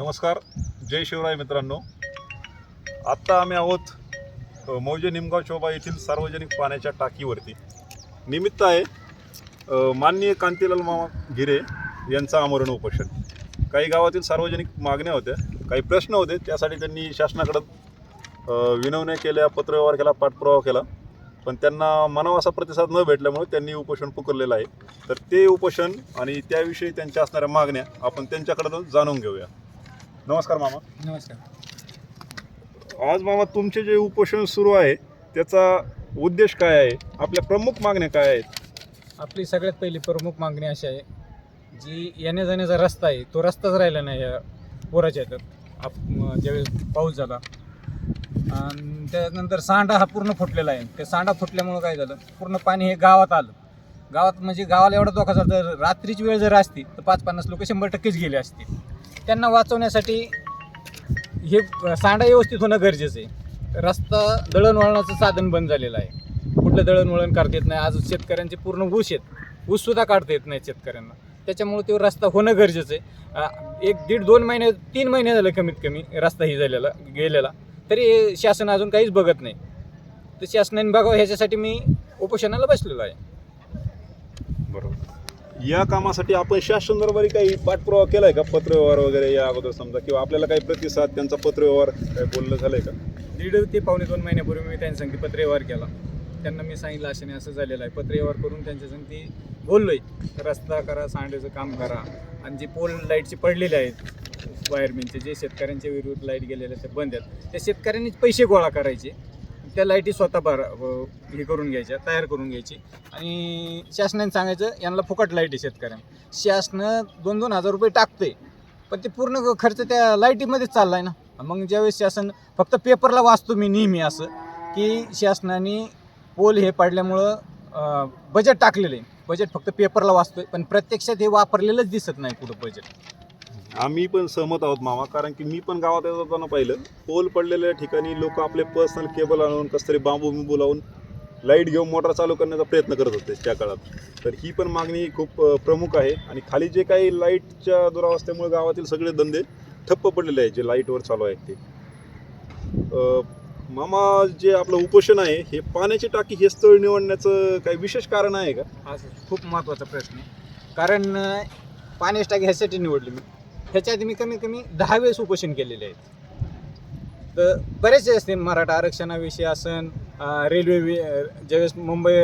नमस्कार. जय शिवराय मित्रांनो. आत्ता आम्ही आहोत मौजे निमगाव शोभा येथील सार्वजनिक पाण्याच्या टाकीवरती. निमित्त आहे माननीय कांतीलाल मामा गिरे यांचं आमरण उपोषण. काही गावातील सार्वजनिक मागण्या होत्या काही प्रश्न होते त्यासाठी त्यांनी शासनाकडं विनवण्या केल्या पत्रव्यवहार केला पाठपुरावा केला. पण त्यांना मनावासा प्रतिसाद न भेटल्यामुळे त्यांनी उपोषण पुकारलेलं आहे. तर ते उपोषण आणि त्याविषयी त्यांच्या असणाऱ्या मागण्या आपण त्यांच्याकडं जाणून घेऊया. नमस्कार मामा. नमस्कार. आज मामा तुमचे जे उपोषण सुरू आहे त्याचा उद्देश काय आहे? आपल्या प्रमुख मागण्या काय आहेत? आपली सगळ्यात पहिली प्रमुख मागणी अशी आहे जी येण्या जाण्याचा रस्ता आहे तो रस्ताच राहिला नाही या पोराच्या ह्याच्यात आप म- ज्यावेळेस पाऊस झाला. आणि त्यानंतर सांडा हा पूर्ण फुटलेला आहे. ते सांडा फुटल्यामुळं काय झालं पूर्ण पाणी हे गावात आलं. गावात म्हणजे गावाला एवढा धोका झाला तर रात्रीची वेळ जर असती तर पाच पन्नास लोक शंभर टक्केच गेले असते. त्यांना वाचवण्यासाठी हे सांडा व्यवस्थित होणं गरजेचं आहे. रस्ता दळणवळणाचं साधन बंद झालेलं आहे. कुठलं दळणवळण करता येत नाही. आज शेतकऱ्यांचे पूर्ण ऊस आहेत. ऊससुद्धा काढता येत नाही शेतकऱ्यांना. त्याच्यामुळे तो रस्ता होणं गरजेचं आहे. एक दीड दोन महिने तीन महिने झाले कमीत कमी रस्ता ही झालेला गेलेला. तरी शासन अजून काहीच बघत नाही. तर शासनाने बघावं. ह्याच्यासाठी मी उपोषणाला बसलेलो आहे. या कामासाठी आपण शासन दरबारी काही पाठपुरावा केलाय का? पत्रव्यवहार वगैरे या अगोदर समजा किंवा आपल्याला काही प्रतिसाद त्यांचा पत्रव्यवहार काही बोलणं झालंय का? दीड ते पावणे दोन महिन्यापूर्वी मी त्यांच्या संगती पत्रव्यवहार केला. त्यांना मी सांगितलं अशाने असं झालेलं आहे. पत्रव्यवहार करून त्यांच्या संगती बोललोय. रस्ता करा सांडेचं काम करा. आणि जे पोल लाईटचे पडलेले आहेत वायरमेनचे जे शेतकऱ्यांच्या विरुद्ध लाइट गेलेले ते बंद आहेत. त्या शेतकऱ्यांनीच पैसे गोळा करायचे. त्या लाईटी स्वतः भर हे करून घ्यायच्या तयार करून घ्यायची. आणि शासनाने सांगायचं यांना फुकट लाइट आहे शेतकऱ्यांना. शासनं दोन दोन हजार रुपये टाकते पण ते पूर्ण खर्च त्या लाईटीमध्येच चालला आहे ना. मग ज्यावेळेस शासन फक्त पेपरला वाचतो मी नेहमी असं की शासनाने पोल हे पाडल्यामुळं बजेट टाकलेलं आहे. बजेट फक्त पेपरला वाचतोय पण प्रत्यक्षात हे वापरलेलंच दिसत नाही कुठं बजेट आम्ही पण सहमत आहोत मामा कारण की मी पण गावात येत होताना पाहिलं. पोल पडलेल्या ठिकाणी लोक आपले पर्सनल केबल आणून कसं तरी बांबू बिंबू लावून लाइट घेऊन मोटर चालू करण्याचा प्रयत्न करत होते त्या काळात. तर ही पण मागणी खूप प्रमुख आहे. आणि खाली जे काही लाईटच्या दुरावस्थेमुळे गावातील सगळे धंदे ठप्प पडलेले आहेत जे लाईटवर चालू आहेत ते. मामा जे आपलं उपोषण आहे हे पाण्याची टाकी हे स्थळ निवडण्याचं काही विशेष कारण आहे का? हा खूप महत्त्वाचा प्रश्न आहे. कारण पाण्याची टाकी ह्यासाठी निवडली मी. ह्याच्या आधी मी कमीत कमी दहा वेळेस उपोषण केलेले आहेत. तर बरेचसे असते मराठा आरक्षणाविषयी असन रेल्वे वि- ज्यावेळेस मुंबई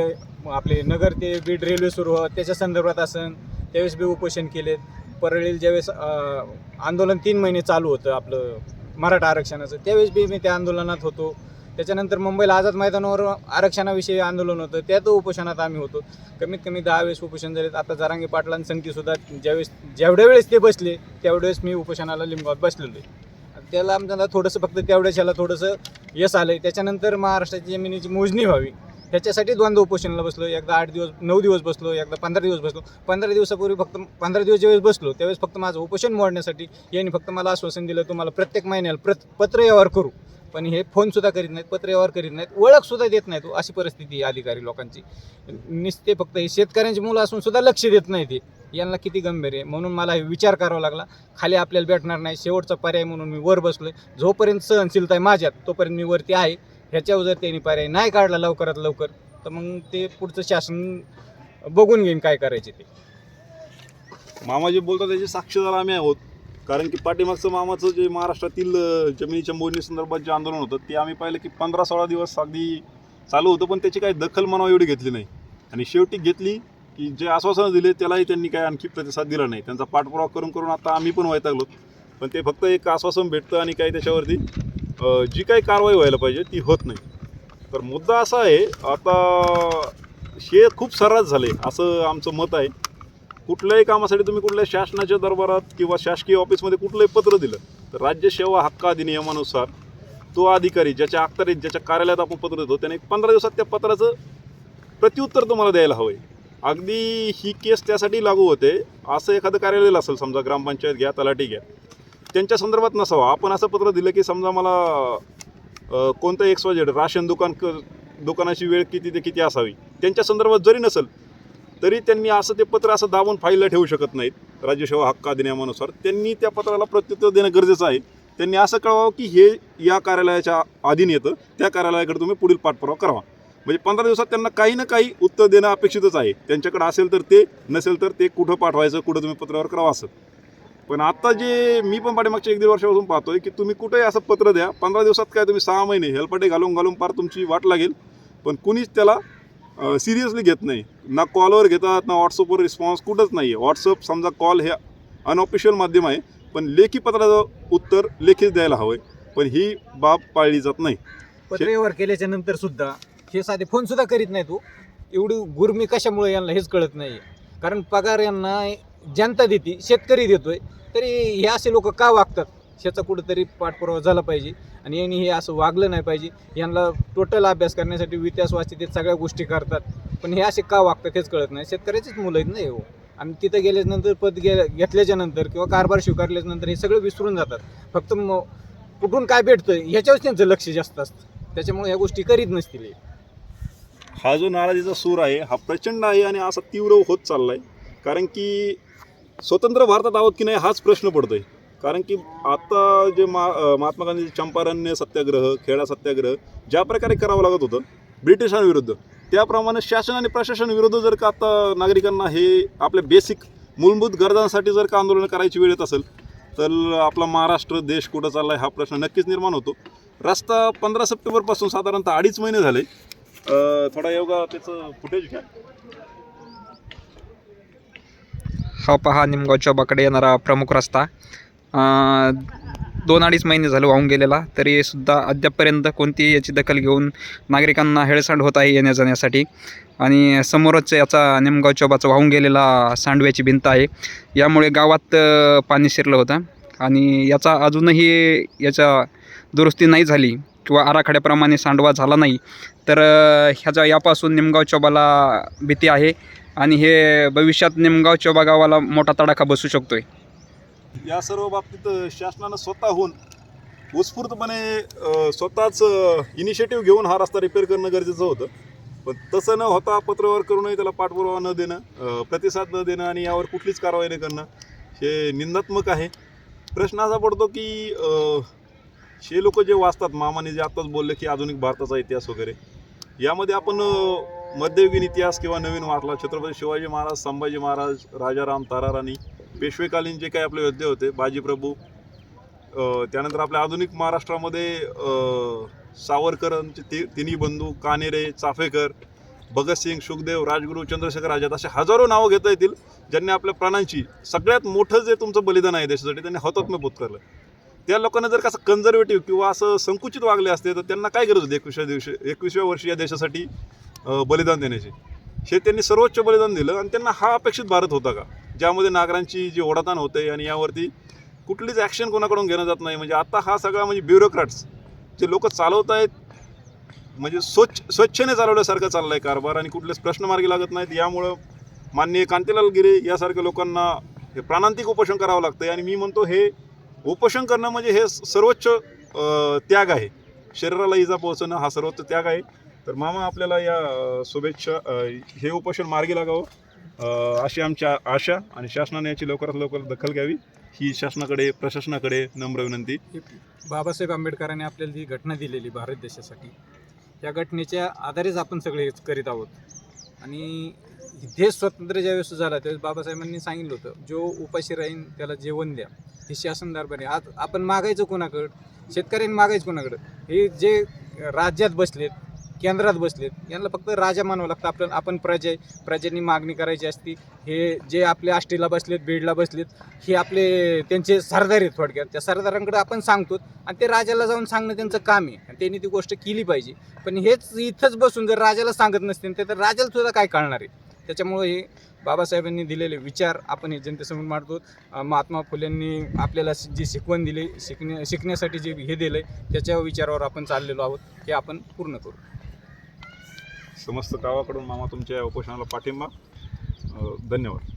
आपले नगर ते बीड रेल्वे सुरू हो त्याच्या संदर्भात असन त्यावेळेस बी उपोषण केलेत. परळील ज्यावेळेस आंदोलन तीन महिने चालू होतं आपलं मराठा आरक्षणाचं त्यावेळेस बी मी त्या आंदोलनात होतो. त्याच्यानंतर मुंबईला आझाद मैदानावर आरक्षणाविषयी आंदोलन होतं त्यात उपोषणात आम्ही होतो. कमीत कमी दहा वेळेस उपोषण झाले आता जरांगे पाटलांसंगती सुद्धा ज्यावेळेस जेवढ्या वेळेस ते बसले त्यावेळेस मी उपोषणाला लिंबावत बसलेलो आहे. त्याला आमच्याला थोडंसं फक्त तेवढ्याच ह्याला थोडंसं यश आलं आहे त्याच्यानंतर महाराष्ट्राची जमिनीची मोजणी व्हावी. ह्याच्यासाठी दोनदा उपोषणाला बसलो एकदा आठ दिवस नऊ दिवस बसलो एकदा पंधरा दिवस बसलो. पंधरा दिवसापूर्वी फक्त पंधरा दिवस ज्यावेळेस बसलो त्यावेळेस फक्त माझं उपोषण मोडण्यासाठी यांनी फक्त मला आश्वासन दिलं तुम्हाला प्रत्येक महिन्याला प्रत पत्र व्यवहार करू. पण हे फोनसुद्धा करीत नाहीत पत्रव्यवहार करीत नाहीत ओळखसुद्धा देत नाहीत अशी परिस्थिती आहे अधिकारी लोकांची. नुसते फक्त हे शेतकऱ्यांची मुलं असून सुद्धा लक्ष देत नाही ते. यांना किती गंभीर आहे? म्हणून मला हे विचार करावा लागला. खाली आपल्याला भेटणार नाही शेवटचा पर्याय म्हणून मी वर बसलोय. जोपर्यंत सहनशीलता आहे माझ्यात तोपर्यंत मी वरती आहे. ह्याच्यावर जर त्यांनी पर्याय नाही काढला लवकरात लवकर. तर मग ते पुढचं शासन बघून घेईन काय करायचे ते. मामा जे बोलतात त्याचे साक्षीदार आम्ही आहोत. कारण की पाठीमागचं मामाचं जे महाराष्ट्रातील जमिनीच्या मोजणी संदर्भात जे आंदोलन होतं ते आम्ही पाहिलं की पंधरा सोळा दिवस अगदी चालू होतं पण त्याची काही दखल म्हणावं एवढी घेतली नाही. आणि शेवटी घेतली की जे आश्वासनं दिले त्यालाही त्यांनी काही आणखी प्रतिसाद दिला नाही. त्यांचा पाठपुरावा करून करून आता आम्ही पण वैतागलो पण ते फक्त एक आश्वासन भेटतं आणि काही त्याच्यावरती जी काही कारवाई व्हायला पाहिजे ती होत नाही. तर मुद्दा असा आहे आता हे खूप सर्रास झाले असं आमचं मत आहे. कुठल्याही कामासाठी तुम्ही कुठल्या शासनाच्या दरबारात किंवा शासकीय ऑफिसमध्ये कुठलंही पत्र दिलं तर राज्य सेवा हक्क अधिनियमानुसार तो अधिकारी ज्याच्या अखत्यारीत ज्याच्या कार्यालयात आपण पत्र देतो त्याने पंधरा दिवसात त्या पत्राचं प्रत्युत्तर तुम्हाला द्यायला हवं आहे अगदी ही केस त्यासाठी लागू होते असं एखादं कार्यालय असेल समजा ग्रामपंचायत घ्या तलाठी घ्या त्यांच्या संदर्भात नसावं. आपण असं पत्र दिलं की समजा मला कोणतं एक्सवाजेड राशन दुकान क दुकानाची वेळ किती ते किती असावी त्यांच्या संदर्भात जरी नसेल तरी त्यांनी असं ते पत्र असं दाबून फाईलला ठेवू शकत नाहीत. राज्यसेवा हक्क अधिनियमानुसार. त्यांनी त्या पत्राला प्रत्युत्तर देणं गरजेचं आहे. त्यांनी असं कळवावं की हे या कार्यालयाच्या अधीन येतं. त्या कार्यालयाकडे तुम्ही पुढील पाठपुरावा करावा. म्हणजे पंधरा दिवसात त्यांना काही ना काही उत्तर देणं अपेक्षितच आहे. त्यांच्याकडे असेल तर ते नसेल तर ते कुठं पाठवायचं कुठं तुम्ही पत्रावर करावं असं. पण आता जे मी पण पाठीमागच्या एक दीड वर्षापासून पाहतोय की तुम्ही कुठेही असं पत्र द्या पंधरा दिवसात काय तुम्ही सहा महिने हेलपाटे घालून घालून पार तुमची वाट लागेल. पण कुणीच त्याला सिरियसली घेत नाही. ना कॉलवर घेतात ना व्हॉट्सअपवर रिस्पॉन्स कुठंच नाही आहे व्हॉट्सअप समजा कॉल हे अनऑफिशियल माध्यम आहे पण लेखी पत्राचं उत्तर लेखीच द्यायला हवं आहे पण ही बाब पाळली जात नाही. पत्रव्यवहार केल्याच्यानंतर सुद्धा हे साधे फोन सुद्धा करीत नाही तू. एवढी गुरमी कशामुळे यांना हेच कळत नाही कारण पगार यांना जनता देते शेतकरी देतोय. तरी हे असे लोक का वागतात? ह्याचा कुठंतरी पाठपुरावा झाला पाहिजे. आणि यांनी हे असं वागलं नाही पाहिजे. यांना टोटल अभ्यास करण्यासाठी विकास वाचते ते सगळ्या गोष्टी करतात. पण हे असे का वागतात हेच कळत नाही. शेतकऱ्याचीच मुलं आहेत ना हे हो. आणि तिथं गेल्याच्यानंतर पद गे घेतल्याच्या नंतर किंवा कारभार स्वीकारल्याच्या नंतर हे सगळं विसरून जातात. फक्त मग कुठून काय भेटतं ह्याच्यावरच त्यांचं लक्ष जास्त असतं. त्याच्यामुळे ह्या गोष्टी करीत नसतील हा जो नाराजीचा सूर आहे हा प्रचंड आहे आणि असा तीव्र होत चाललाय. कारण की स्वतंत्र भारतात आहोत की नाही हाच प्रश्न पडतोय. कारण की आता जे मा महात्मा गांधी चंपारण्य सत्याग्रह खेडा सत्याग्रह ज्या प्रकारे करावं लागत होतं ब्रिटिशांविरुद्ध त्याप्रमाणे शासन आणि प्रशासन विरुद्ध जर का आता नागरिकांना हे आपल्या बेसिक मूलभूत गरजांसाठी जर का आंदोलन करायची वेळ येत असेल तर आपला महाराष्ट्र देश कुठं चालला आहे हा प्रश्न नक्कीच निर्माण होतो. रस्ता पंधरा सप्टेंबरपासून साधारणतः अडीच महिने झाले. थोडा योगा त्याचं फुटेज घ्या. हा पहा निमगाव चौबाकडे येणारा प्रमुख रस्ता. दोन अडीच महिने झाले वाहून गेलेला तरी सुद्धा अद्यापपर्यंत कोणतीही याची दखल घेऊन नागरिकांना हेळसांड होत आहे येण्या जाण्यासाठी. आणि समोरच याचा निमगाव चौबाचा वाहून गेलेला सांडव्याची भिंत आहे. यामुळे गावात पाणी शिरलं होतं. आणि याचा अजूनही याच्या दुरुस्ती नाही झाली किंवा आराखड्याप्रमाणे सांडवा झाला नाही. तर ह्याचा ह्याच्या यापासून निमगाव चौबाला भीती आहे. आणि हे भविष्यात निमगाव चोबा गावाला मोठा तडाखा बसू शकतो आहे या सर्व बाबतीत शासनानं स्वतःहून उत्स्फूर्तपणे स्वतःच इनिशिएटिव्ह घेऊन हा रस्ता रिपेअर करणं गरजेचं होतं. पण तसं न होता पत्रव्यवहार करूनही त्याला पाठपुरावा न देणं प्रतिसाद न देणं आणि यावर कुठलीच कारवाई न करणं हे निंदात्मक आहे. प्रश्न असा पडतो की हे लोक जे वाचतात मामाने जे आत्ताच बोलले की आधुनिक भारताचा इतिहास वगैरे यामध्ये आपण मध्ययुगीन इतिहास किंवा नवीन वाचला छत्रपती शिवाजी महाराज संभाजी महाराज राजाराम ताराराणी पेशवेकालीन जे काही आपले योद्धे होते बाजीप्रभू त्यानंतर आपल्या आधुनिक महाराष्ट्रामध्ये सावरकरांचे ति तिन्ही बंधू कानेरे चाफेकर भगतसिंग सुखदेव राजगुरू चंद्रशेखर आझाद असे हजारो नावं घेता येतील ज्यांनी आपल्या प्राणांची सगळ्यात मोठं जे तुमचं बलिदान आहे देशासाठी त्यांनी हौतात्म्य करलं. त्या लोकांना जर कसं कन्झर्वेटिव्ह किंवा असं संकुचित वागले असते तर त्यांना काय गरज होती एकविसव्या दिवशी एकविसव्या वर्षी या देशासाठी बलिदान देण्याची? हे त्यांनी सर्वोच्च बलिदान दिलं आणि त्यांना हा अपेक्षित भारत होता का? ज्यामध्ये नागरांची जी ओढाताण होते आणि यावरती कुठलीच ॲक्शन कोणाकडून घेणं जात नाही. म्हणजे आता हा सगळा म्हणजे ब्युरोक्रॅट्स जे लोक चालवत आहेत म्हणजे स्वच्छ स्वच्छेने चालवल्यासारखं चाललं आहे कारभार आणि कुठलेच प्रश्न मार्गी लागत नाहीत. यामुळं माननीय कांतीलाल गिरे यासारख्या लोकांना हे प्राणांतिक उपोषण करावं लागतं आणि मी म्हणतो हे उपोषण करणं म्हणजे हे सर्वोच्च त्याग आहे. शरीराला इजा पोहोचणं हा सर्वोच्च त्याग आहे. तर मामा आपल्याला या शुभेच्छा हे उपोषण मार्गी लागावं. अशी आमची आशा आणि शासनाने याची लवकरात लवकर दखल घ्यावी. ही शासनाकडे प्रशासनाकडे नम्र विनंती. बाबासाहेब आंबेडकरांनी आपल्याला जी घटना दिलेली भारत देशासाठी. या घटनेच्या आधारेच आपण सगळे करीत आहोत. आणि देश स्वतंत्र ज्यावेळेस झाला त्यावेळेस बाबासाहेबांनी सांगितलं होतं जो उपाशी राहीन त्याला जेवण द्या. हे शासन दरबारी आज आपण मागायचं कोणाकडं? शेतकऱ्यांनी मागायचं कोणाकडं? हे जे राज्यात बसलेत केंद्रात बसलेत. यांना फक्त राजा मानावं लागतं. आपल्याला आपण प्रजा आहे. प्रजेनी मागणी करायची असती. हे जे आपले आष्टीला बसलेत बीडला बसलेत हे आपले त्यांचे सरदार आहेत थोडक्यात. त्या सरदारांकडे आपण सांगतो आणि ते राजाला जाऊन सांगणं त्यांचं काम आहे. आणि त्यांनी ती गोष्ट केली पाहिजे. पण हेच इथंच बसून जर राजाला सांगत नसतील तर राजाला सुद्धा काय कळणार आहे? त्याच्यामुळे हे बाबासाहेबांनी दिलेले विचार आपण हे जनतेसमोर मांडतो महात्मा फुलेंनी आपल्याला जी शिकवण दिली शिकण्या शिकण्यासाठी जे हे दिलं आहे त्याच्या विचारावर आपण चाललेलो आहोत. हे आपण पूर्ण करू. समस्त गावाकडून मामा तुमच्या या उपोषणाला पाठिंबा. धन्यवाद.